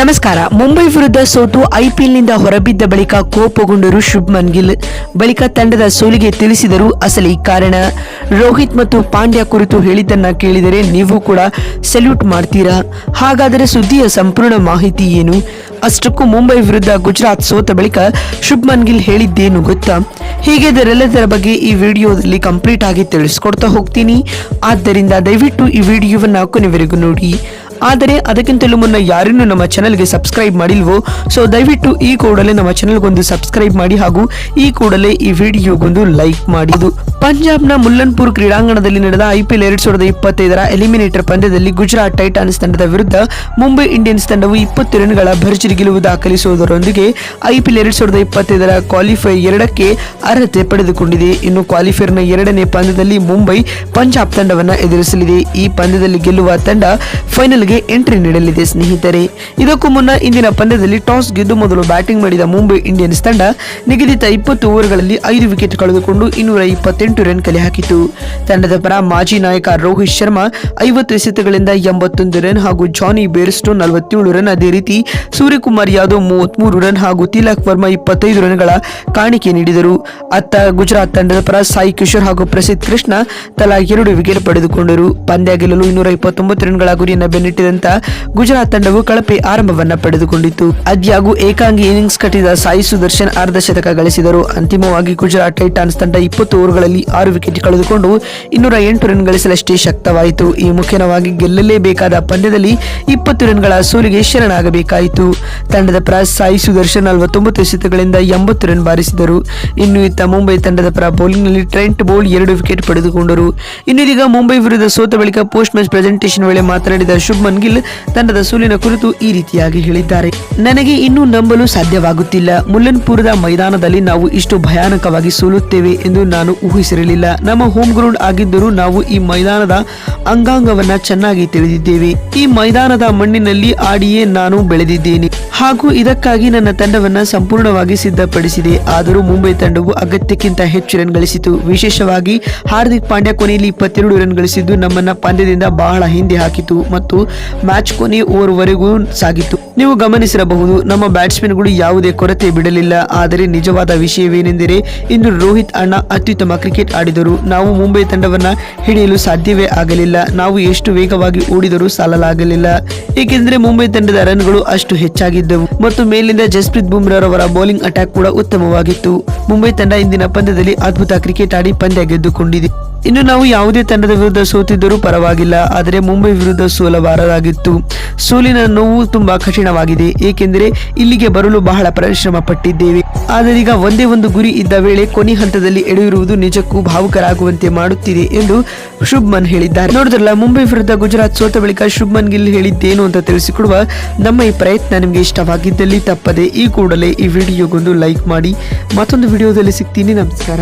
ನಮಸ್ಕಾರ. ಮುಂಬೈ ವಿರುದ್ಧ ಸೋತು ಐಪಿಎಲ್ನಿಂದ ಹೊರಬಿದ್ದ ಬಳಿಕ ಕೋಪಗೊಂಡರು ಶುಭ್ಮನ್ ಗಿಲ್. ಬಳಿಕ ತಂಡದ ಸೋಲಿಗೆ ತಿಳಿಸಿದರು ಅಸಲಿ ಕಾರಣ. ರೋಹಿತ್ ಮತ್ತು ಪಾಂಡ್ಯ ಕುರಿತು ಹೇಳಿದ್ದನ್ನ ಕೇಳಿದರೆ ನೀವು ಕೂಡ ಸೆಲ್ಯೂಟ್ ಮಾಡ್ತೀರಾ? ಹಾಗಾದರೆ ಸುದ್ದಿಯ ಸಂಪೂರ್ಣ ಮಾಹಿತಿ ಏನು? ಅಷ್ಟಕ್ಕೂ ಮುಂಬೈ ವಿರುದ್ಧ ಗುಜರಾತ್ ಸೋತ ಬಳಿಕ ಶುಭ್ಮನ್ ಗಿಲ್ ಹೇಳಿದ್ದೇನು ಗೊತ್ತಾ? ಹೀಗೆ ಇದರೆಲ್ಲದರ ಬಗ್ಗೆ ಈ ವಿಡಿಯೋದಲ್ಲಿ ಕಂಪ್ಲೀಟ್ ಆಗಿ ತಿಳಿಸ್ಕೊಡ್ತಾ ಹೋಗ್ತೀನಿ. ಆದ್ದರಿಂದ ದಯವಿಟ್ಟು ಈ ವಿಡಿಯೋವನ್ನು ಕೊನೆವರೆಗೂ ನೋಡಿ. ಆದರೆ ಅದಕ್ಕಿಂತಲೂ ಮುನ್ನ ಯಾರನ್ನು ನಮ್ಮ ಚಾನಲ್ಗೆ ಸಬ್ಸ್ಕ್ರೈಬ್ ಮಾಡಿಲ್ವೋ ಸೊ ದಯವಿಟ್ಟು ಈ ಕೂಡಲೇ ನಮ್ಮ ಚಾನಲ್ಗೊಂದು ಸಬ್ಸ್ಕ್ರೈಬ್ ಮಾಡಿ ಹಾಗೂ ಈ ಕೂಡಲೇ ಈ ವಿಡಿಯೋಗೊಂದು ಲೈಕ್ ಮಾಡಿ. ಇದು ಪಂಜಾಬ್ನ ಮುಲ್ಲನ್ಪುರ್ ಕ್ರೀಡಾಂಗಣದಲ್ಲಿ ನಡೆದ ಐಪಿಎಲ್ ಎರಡ್ ಸಾವಿರದ ಇಪ್ಪತ್ತೈದರ ಎಲಿಮಿನೇಟರ್ ಪಂದ್ಯದಲ್ಲಿ ಗುಜರಾತ್ ಟೈಟಾನ್ಸ್ ತಂಡದ ವಿರುದ್ಧ ಮುಂಬೈ ಇಂಡಿಯನ್ಸ್ ತಂಡವು ಇಪ್ಪತ್ತು ರನ್ಗಳ ಭರ್ಜರಿ ಗೆಲುವು ದಾಖಲಿಸುವುದರೊಂದಿಗೆ ಐಪಿಎಲ್ ಎರಡ್ ಸಾವಿರದ ಇಪ್ಪತ್ತೈದರ ಕ್ವಾಲಿಫೈ ಎರಡಕ್ಕೆ ಅರ್ಹತೆ ಪಡೆದುಕೊಂಡಿದೆ. ಇನ್ನು ಕ್ವಾಲಿಫೈರ್ನ ಎರಡನೇ ಪಂದ್ಯದಲ್ಲಿ ಮುಂಬೈ ಪಂಜಾಬ್ ತಂಡವನ್ನು ಎದುರಿಸಲಿದೆ. ಈ ಪಂದ್ಯದಲ್ಲಿ ಗೆಲ್ಲುವ ತಂಡ ಫೈನಲ್ಗೆ ಎಂಟ್ರಿ ನೀಡಲಿದೆ ಸ್ನೇಹಿತರೆ. ಇದಕ್ಕೂ ಮುನ್ನ ಇಂದಿನ ಪಂದ್ಯದಲ್ಲಿ ಟಾಸ್ ಗೆದ್ದು ಮೊದಲು ಬ್ಯಾಟಿಂಗ್ ಮಾಡಿದ ಮುಂಬೈ ಇಂಡಿಯನ್ಸ್ ತಂಡ ನಿಗದಿತ ಇಪ್ಪತ್ತು ಓವರ್ಗಳಲ್ಲಿ ಐದು ವಿಕೆಟ್ ಕಳೆದುಕೊಂಡು ಇನ್ನೂರ ಇಪ್ಪತ್ತೆಂಟು ರನ್ ಕಲೆ ಹಾಕಿತು. ತಂಡದ ಪರ ಮಾಜಿ ನಾಯಕ ರೋಹಿತ್ ಶರ್ಮಾ ಐವತ್ತು ಎಸೆತಗಳಿಂದ ಎಂಬತ್ತೊಂದು ರನ್ ಹಾಗೂ ಜಾನಿ ಬೇರ್ಸ್ಟೋ ನಲವತ್ತೇಳು ರನ್ ಅದೇ ರೀತಿ ಸೂರ್ಯಕುಮಾರ್ ಯಾದವ್ ಮೂವತ್ಮೂರು ರನ್ ಹಾಗೂ ತಿಲಕ್ ವರ್ಮಾ ಇಪ್ಪತ್ತೈದು ರನ್ಗಳ ಕಾಣಿಕೆ ನೀಡಿದರು. ಅತ್ತ ಗುಜರಾತ್ ತಂಡದ ಪರ ಸಾಯಿ ಕಿಶೋರ್ ಹಾಗೂ ಪ್ರಸಿದ್ಧ ಕೃಷ್ಣ ತಲಾ ಎರಡು ವಿಕೆಟ್ ಪಡೆದುಕೊಂಡರು. ಪಂದ್ಯ ಗೆಲ್ಲಲು ಇನ್ನೂರ ಇಪ್ಪತ್ತೊಂಬತ್ತು ರನ್ಗಳ ಗುರಿಯನ್ನು ಬೆನ್ನಟ್ಟಿದಂತ ಗುಜರಾತ್ ತಂಡವು ಕಳಪೆ ಆರಂಭವನ್ನ ಪಡೆದುಕೊಂಡಿತು ಅದ್ಯಾಗೂ ಏಕಾಂಗಿ ಇನ್ನಿಂಗ್ಸ್ ಕಟ್ಟಿದ ಸಾಯಿ ಸುದರ್ಶನ್ ಅರ್ಧ ಶತಕ ಗಳಿಸಿದರು. ಅಂತಿಮವಾಗಿ ಗುಜರಾತ್ ಟೈಟಾನ್ಸ್ ತಂಡ ಇಪ್ಪತ್ತು ಓವರ್ಗಳಲ್ಲಿ ಆರು ವಿಕೆಟ್ ಕಳೆದುಕೊಂಡು ಇನ್ನೂರ ಎಂಟು ರನ್ ಗಳಿಸಲಷ್ಟೇ ಶಕ್ತವಾಯಿತು. ಈ ಮುಖ್ಯವಾಗಿ ಗೆಲ್ಲಲೇಬೇಕಾದ ಪಂದ್ಯದಲ್ಲಿ ಇಪ್ಪತ್ತು ರನ್ಗಳ ಸೋಲಿಗೆ ಶರಣಾಗಬೇಕಾಯಿತು. ತಂಡದ ಪರ ಸಾಯಿ ಸುದರ್ಶನ್ ನಲವತ್ತೊಂಬತ್ತು ಎಸೆತಗಳಿಂದ ಎಂಬತ್ತು ರನ್ ಬಾರಿಸಿದರು. ಇನ್ನು ಇತ್ತ ಮುಂಬೈ ತಂಡದ ಪರ ಬೌಲಿಂಗ್ನಲ್ಲಿ ಟ್ರೆಂಟ್ ಬೋಲ್ ಎರಡು ವಿಕೆಟ್ ಪಡೆದುಕೊಂಡರು. ಇನ್ನು ಇದೀಗ ಮುಂಬೈ ವಿರುದ್ಧ ಸೋತ ಬಳಿಕ ಪೋಸ್ಟ್ ಮ್ಯಾಚ್ ಪ್ರೆಸೆಂಟೇಷನ್ ವೇಳೆ ಮಾತನಾಡಿದ ಶುಭ್ಮನ್ ಗಿಲ್ ತಂಡದ ಸೋಲಿನ ಕುರಿತು ಈ ರೀತಿಯಾಗಿ ಹೇಳಿದ್ದಾರೆ. ನನಗೆ ಇನ್ನೂ ನಂಬಲು ಸಾಧ್ಯವಾಗುತ್ತಿಲ್ಲ. ಮುಲ್ಲನ್ಪುರದ ಮೈದಾನದಲ್ಲಿ ನಾವು ಇಷ್ಟು ಭಯಾನಕವಾಗಿ ಸೋಲುತ್ತೇವೆ ಎಂದು ನಾನು ಊಹಿಸಿರಲಿಲ್ಲ. ನಮ್ಮ ಹೋಮ್ ಗ್ರೌಂಡ್ ಆಗಿದ್ದರೂ ನಾವು ಈ ಮೈದಾನದ ಅಂಗಾಂಗವನ್ನ ಚೆನ್ನಾಗಿ ತಿಳಿದಿದ್ದೇವೆ ಈ ಮೈದಾನದ ಮಣ್ಣಿನಲ್ಲಿ ಆಡಿಯೇ ನಾನು ಬೆಳೆದಿದ್ದೇನೆ. ಹಾಗೂ ಇದಕ್ಕಾಗಿ ನನ್ನ ತಂಡವನ್ನು ಸಂಪೂರ್ಣವಾಗಿ ಸಿದ್ಧಪಡಿಸಿದೆ. ಆದರೂ ಮುಂಬೈ ತಂಡವು ಅಗತ್ಯಕ್ಕಿಂತ ಹೆಚ್ಚು ರನ್ ಗಳಿಸಿತು. ವಿಶೇಷವಾಗಿ ಹಾರ್ದಿಕ್ ಪಾಂಡ್ಯ ಕೊನೆಯಲ್ಲಿ ಇಪ್ಪತ್ತೆರಡು ರನ್ ಗಳಿಸಿದ್ದು ನಮ್ಮನ್ನ ಪಂದ್ಯದಿಂದ ಬಹಳ ಹಿಂದೆ ಹಾಕಿತು ಮತ್ತು ಮ್ಯಾಚ್ ಕೊನೆ ಓವರ್ವರೆಗೂ ಸಾಗಿತ್ತು. ನೀವು ಗಮನಿಸಿರಬಹುದು, ನಮ್ಮ ಬ್ಯಾಟ್ಸ್ಮನ್ಗಳು ಯಾವುದೇ ಕೊರತೆ ಬಿಡಲಿಲ್ಲ. ಆದರೆ ನಿಜವಾದ ವಿಷಯವೇನೆಂದರೆ, ಇಂದು ರೋಹಿತ್ ಅಣ್ಣ ಅತ್ಯುತ್ತಮ ಕ್ರಿಕೆಟ್ ಆಡಿದರು. ನಾವು ಮುಂಬೈ ತಂಡವನ್ನ ಹಿಡಿಯಲು ಸಾಧ್ಯವೇ ಆಗಲಿಲ್ಲ. ನಾವು ಎಷ್ಟು ವೇಗವಾಗಿ ಓಡಿದರೂ ಸಾಲಲಾಗಲಿಲ್ಲ. ಏಕೆಂದರೆ ಮುಂಬೈ ತಂಡದ ರನ್ಗಳು ಅಷ್ಟು ಮತ್ತು ಮೇಲಿಂದ ಜಸ್ಪ್ರೀತ್ ಬುಮ್ರಾರವರ ಬೌಲಿಂಗ್ ಅಟ್ಯಾಕ್ ಕೂಡ ಉತ್ತಮವಾಗಿತ್ತು. ಮುಂಬೈ ತಂಡ ಇಂದಿನ ಪಂದ್ಯದಲ್ಲಿ ಅದ್ಭುತ ಕ್ರಿಕೆಟ್ ಆಡಿ ಪಂದ್ಯ ಗೆದ್ದುಕೊಂಡಿದೆ. ಇನ್ನು ನಾವು ಯಾವುದೇ ತಂಡದ ವಿರುದ್ಧ ಸೋತಿದ್ದರೂ ಪರವಾಗಿಲ್ಲ, ಆದರೆ ಮುಂಬೈ ವಿರುದ್ಧ ಸೋಲಬಾರದಾಗಿತ್ತು. ಸೋಲಿನ ನೋವು ತುಂಬಾ ಕಠಿಣವಾಗಿದೆ, ಏಕೆಂದರೆ ಇಲ್ಲಿಗೆ ಬರಲು ಬಹಳ ಪರಿಶ್ರಮ ಪಟ್ಟಿದ್ದೇವೆ. ಆದರೀಗ ಒಂದೇ ಒಂದು ಗುರಿ ಇದ್ದ ವೇಳೆ ಕೊನೆ ಹಂತದಲ್ಲಿ ಎಡೆಯಿರುವುದು ನಿಜಕ್ಕೂ ಭಾವುಕರಾಗುವಂತೆ ಮಾಡುತ್ತಿದೆ ಎಂದು ಶುಭ್ಮನ್ ಹೇಳಿದ್ದಾರೆ. ನೋಡಿದ್ರಲ್ಲ, ಮುಂಬೈ ವಿರುದ್ಧ ಗುಜರಾತ್ ಸೋತ ಬಳಿಕ ಶುಭ್ಮನ್ ಗಿಲ್ ಹೇಳಿದ್ದೇನು ಅಂತ ತಿಳಿಸಿಕೊಡುವ ನಮ್ಮ ಈ ಪ್ರಯತ್ನ ನಿಮಗೆ ಇಷ್ಟವಾಗಿದ್ದಲ್ಲಿ ತಪ್ಪದೆ, ಈ ಕೂಡಲೇ ಈ ವಿಡಿಯೋಗೊಂದು ಲೈಕ್ ಮಾಡಿ, ಮತ್ತೊಂದು ವಿಡಿಯೋದಲ್ಲಿ ಸಿಗ್ತೀನಿ, ನಮಸ್ಕಾರ.